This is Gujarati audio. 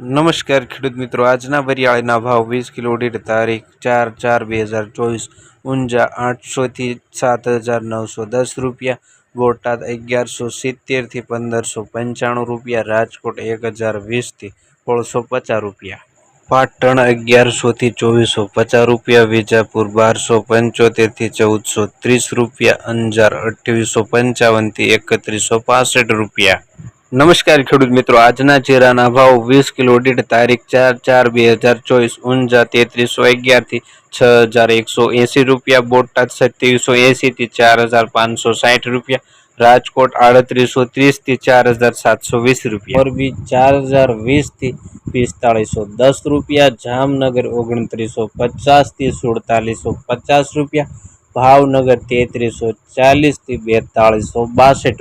નમસ્કાર ખેડૂત મિત્રો, આજના વરિયાળીના ભાવ વીસ કિલો દીઠ તારીખ ચાર ચાર બે હજાર ચોવીસ, ઊંઝા આઠસોથી સાત હજાર નવસો દસ રૂપિયા, બોટાદ અગિયારસો સિત્તેરથી પંદરસો પંચાણું રૂપિયા, રાજકોટ એક હજાર વીસથી સોળસો પચાસ રૂપિયા. પાટણ અગિયારસોથી ચોવીસો પચાસ રૂપિયા, વિજાપુર બારસો પંચોતેરથી ચૌદસો ત્રીસ રૂપિયા, અંજાર અઠ્યાવીસો પંચાવનથી એકત્રીસો પાસઠ રૂપિયા. નમસ્કાર ખેડૂત મિત્રો આજના જીરાના ભાવ વીસ કિલો દીઠ તારીખ ચાર ચાર બે હજાર ચોવીસ ઊંઝા તેત્રીસો અગિયારથી છ હજાર એકસો એંસી રૂપિયા બોટાદ સત્યાવીસો એંસીથી ચાર હજાર પાંચસો સાઠ રૂપિયા રાજકોટ આડત્રીસો ત્રીસથી ચાર હજાર સાતસો વીસ રૂપિયા મોરબી ચાર હજાર વીસથી પિસ્તાળીસો દસ રૂપિયા જામનગર ઓગણત્રીસો પચાસથી સુડતાલીસો પચાસ રૂપિયા ભાવનગર તેત્રીસો ચાલીસથી બેતાળીસો બાસઠ